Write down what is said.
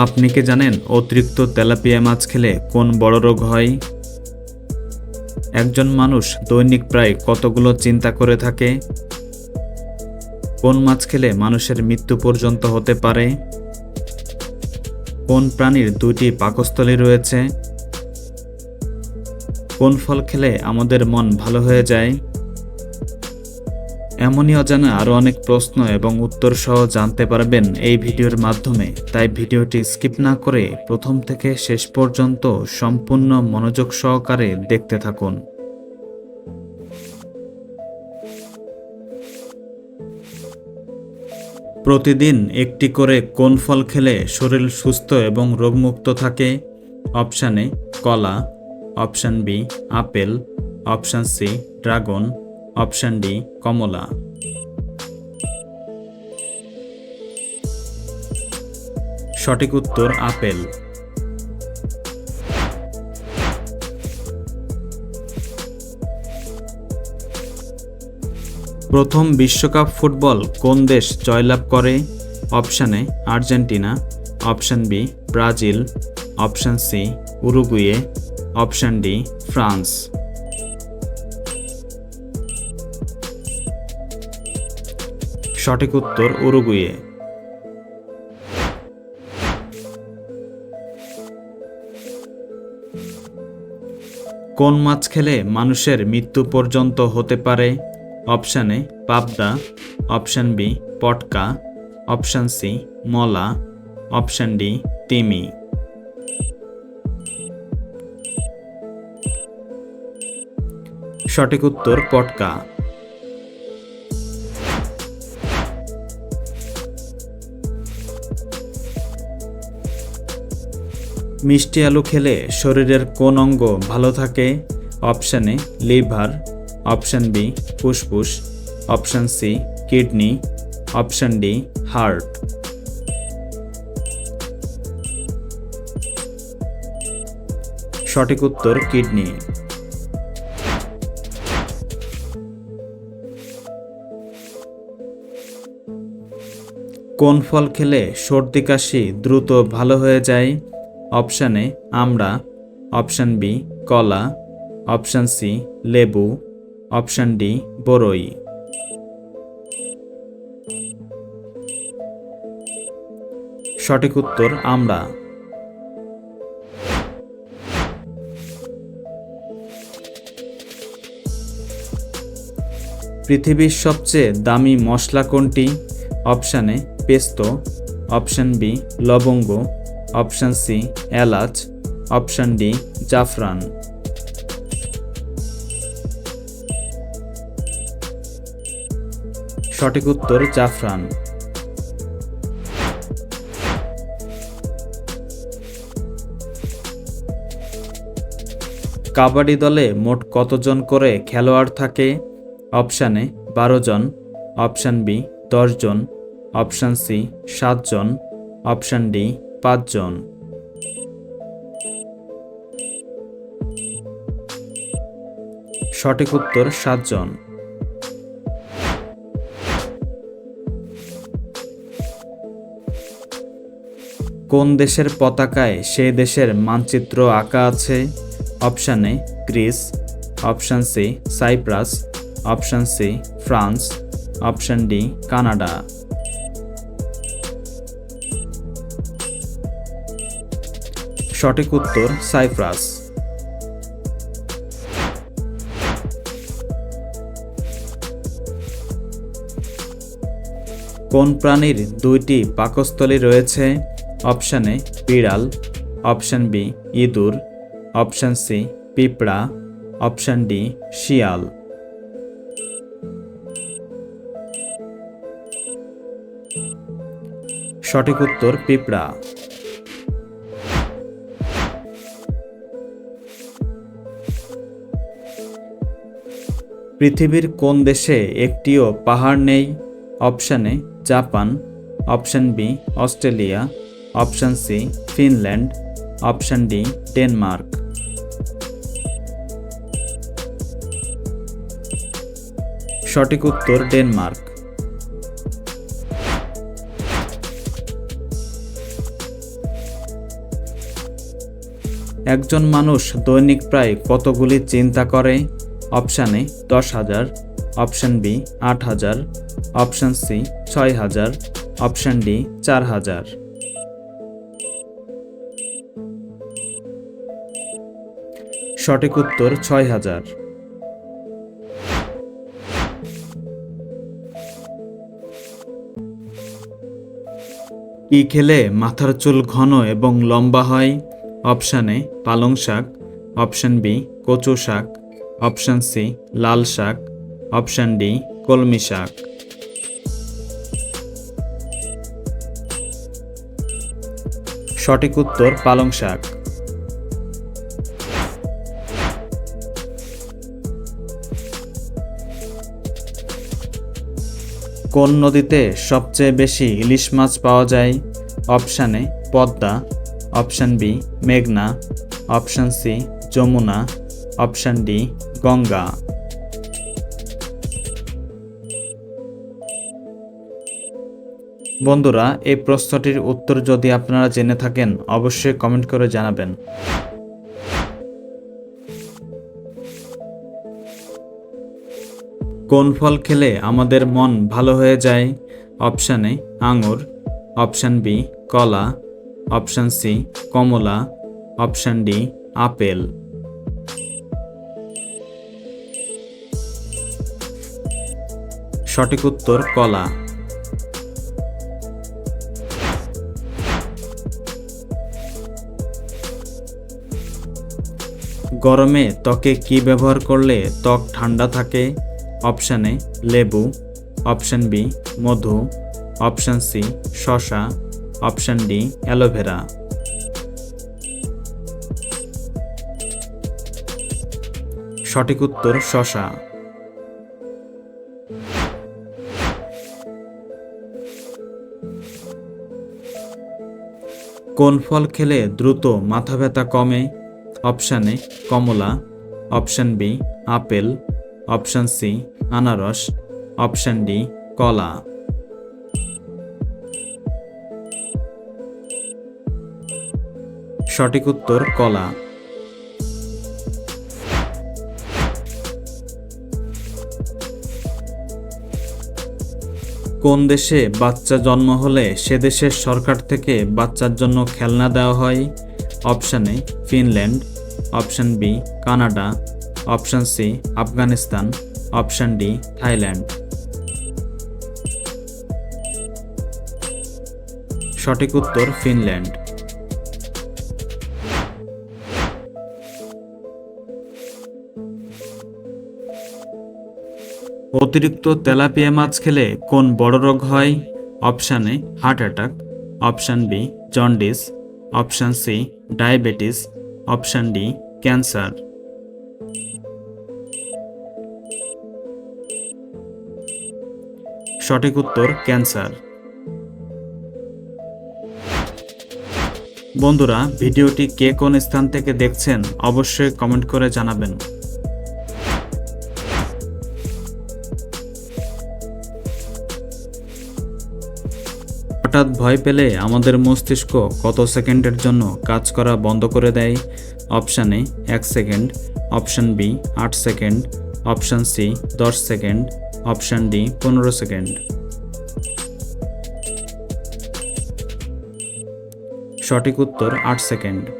আপনি কি জানেন অতিরিক্ত তেলাপিয়া মাছ খেলে কোন বড় রোগ হয়? একজন মানুষ দৈনিক প্রায় কতগুলো চিন্তা করে থাকে? কোন মাছ খেলে মানুষের মৃত্যু পর্যন্ত হতে পারে? কোন প্রাণীর দুটি পাকস্থলী রয়েছে? কোন ফল খেলে আমাদের মন ভালো হয়ে যায়? এমনই অজানা আরও অনেক প্রশ্ন এবং উত্তর সহ জানতে পারবেন এই ভিডিওর মাধ্যমে। তাই ভিডিওটি স্কিপ না করে প্রথম থেকে শেষ পর্যন্ত সম্পূর্ণ মনোযোগ সহকারে দেখতে থাকুন। প্রতিদিন একটি করে কোন ফল খেলে শরীর সুস্থ এবং রোগমুক্ত থাকে? অপশান কলা, option B, apple, option C, dragon option D, কমলা। সঠিক উত্তর, আপেল। প্রথম বিশ্বকাপ ফুটবল কোন দেশ জয়লাভ করে? Option Argentina. Option B, Brazil. Option C, Uruguay. Option D, France. সঠিক উত্তর উরুগুয়ে। কোন মাছ খেলে মানুষের মৃত্যু পর্যন্ত হতে পারে? অপশান এ, পাবদা। অপশান বি, পটকা। অপশান সি, মলা। অপশান ডি, তিমি। সঠিক উত্তর, পটকা। মিষ্টি আলু খেলে শরীরের কোন অঙ্গ ভালো থাকে? Option A, liver. Option B, ফুসফুস। Option C, kidney. Option D, heart. সঠিক উত্তর, কিডনি। কোন ফল খেলে সর্দি কাশি দ্রুত ভালো হয়ে যায়? অপশান এ আমড়া অপশান বি কলা, অপশান সি লেবু, অপশান ডি বরই। সঠিক উত্তর আমড়া পৃথিবীর সবচেয়ে দামি মশলা কোনটি? অপশান পেস্তো, অপশান বি লবঙ্গ অপশান সি, এলাচ। অপশান ডি, জাফরান। সঠিক উত্তর, জাফরান। কাবাডি দলে মোট কতজন করে খেলোয়াড় থাকে? অপশানে বারো জন। অপশান বি দশজন অপশান সি সাতজন অপশান ডি পাঁচজন। সঠিক উত্তর, সাতজন। কোন দেশের পতাকায় সে দেশের মানচিত্র আঁকা আছে? Option A, Greece. Option C, Cyprus. Option C, France. Option D, Canada. সঠিক উত্তর সাইপ্রাস। কোন প্রাণীর দুইটি পাকস্থলী রয়েছে? অপশান এ, বিড়াল। অপশান বি, ইঁদুর। অপশান সি, পিঁপড়া। অপশান ডি, শিয়াল। সঠিক উত্তর পিঁপড়া। পৃথিবীর কোন দেশে একটিও পাহাড় নেই? Option A, Japan. Option B, Australia. Option C, Finland. Option D, Denmark. সঠিক উত্তর, ডেনমার্ক। একজন মানুষ দৈনিক প্রায় কতগুলি চিন্তা করে? অপশান এ দশ হাজার, অপশান বি আট হাজার, অপশান সি ছয় হাজার, অপশান ডি চার হাজার। সঠিক উত্তর ছয় হাজার। কি খেলে মাথার চুল ঘন এবং লম্বা হয়? অপশান এ পালং শাক, অপশান বি কচু শাক অপশান সি, লাল শাক। অপশান ডি, কলমি শাক। সঠিক উত্তর, পালং শাক। কোন নদীতে সবচেয়ে বেশি ইলিশ মাছ পাওয়া যায়? Option A, Padma. Option B, মেঘনা। Option C, Jamuna. Option D Ganga. বন্ধুরা, এই প্রশ্নটির উত্তর যদি আপনারা জেনে থাকেন, অবশ্যই কমেন্ট করে জানাবেন। কোন ফল খেলে আমাদের মন ভালো হয়ে যায়? অপশান এ, আঙুর। অপশান বি, কলা। অপশান সি, কমলা। Option D, apple. সঠিক উত্তর, কলা। গরমে ত্বকে কি ব্যবহার করলে ত্বক ঠান্ডা থাকে? অপশান এ, লেবু। অপশান বি, মধু। অপশান সি শশা অপশান ডি, অ্যালোভেরা। সঠিক উত্তর শশা কোন ফল খেলে দ্রুত মাথা ব্যথা কমে? Option A, Kamala. Option B, apple. Option C, আনারস। অপশান ডি, কলা। সঠিক উত্তর, কলা। কোন দেশে বাচ্চা জন্ম হলে সে দেশের সরকার থেকে বাচ্চার জন্য খেলনা দেওয়া হয়? Option A, Finland. Option B, Canada. Option C, Afghanistan. Option D, Thailand. সঠিক উত্তর, ফিনল্যান্ড। অতিরিক্ত তেলাপিয়া মাছ খেলে কোন বড় রোগ হয়? Option A heart attack option B jaundice option C diabetes option D cancer সঠিক উত্তর ক্যান্সার বন্ধুরা, ভিডিওটি কে কোন স্থান থেকে দেখছেন অবশ্যই কমেন্ট করে জানাবেন। ভয় পেলে আমাদের মস্তিষ্ক কত সেকেন্ডের জন্য কাজ করা বন্ধ করে দেয়? অপশান এ, এক সেকেন্ড। অপশান বি, আট সেকেন্ড। অপশান সি, দশ সেকেন্ড। অপশান ডি, পনেরো সেকেন্ড। সঠিক উত্তর, আট সেকেন্ড।